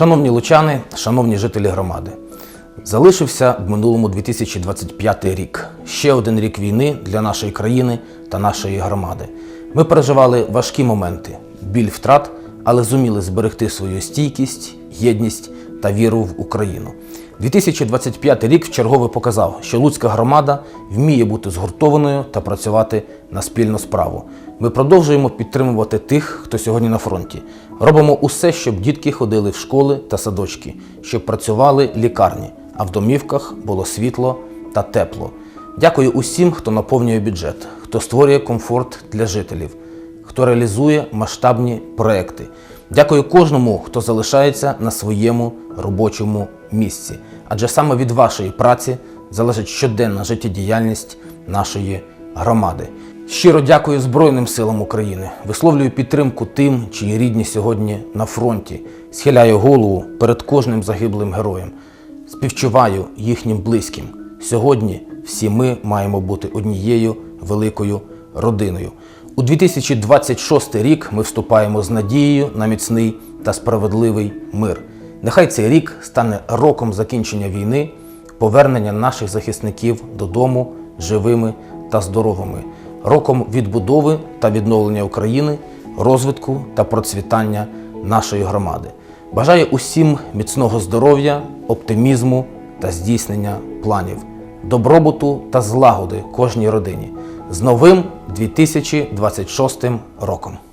Шановні лучани, шановні жителі громади, залишився в минулому 2025 рік. Ще один рік війни для нашої країни та нашої громади. Ми переживали важкі моменти, біль втрат але зуміли зберегти свою стійкість, єдність та віру в Україну. 2025 рік вчергове показав, що Луцька громада вміє бути згуртованою та працювати на спільну справу. Ми продовжуємо підтримувати тих, хто сьогодні на фронті. Робимо усе, щоб дітки ходили в школи та садочки, щоб працювали лікарні, а в домівках було світло та тепло. Дякую усім, хто наповнює бюджет, хто створює комфорт для жителів, хто реалізує масштабні проекти. Дякую кожному, хто залишається на своєму робочому місці, адже саме від вашої праці залежить щоденна життєдіяльність нашої громади. Щиро дякую Збройним силам України. Висловлюю підтримку тим, чиї рідні сьогодні на фронті. Схиляю голову перед кожним загиблим героєм. Співчуваю їхнім близьким. Сьогодні всі ми маємо бути однією великою родиною. У 2026 рік ми вступаємо з надією на міцний та справедливий мир. Нехай цей рік стане роком закінчення війни, повернення наших захисників додому живими та здоровими, роком відбудови та відновлення України, розвитку та процвітання нашої громади. Бажаю усім міцного здоров'я, оптимізму та здійснення планів, добробуту та злагоди кожній родині з новим 2026 роком.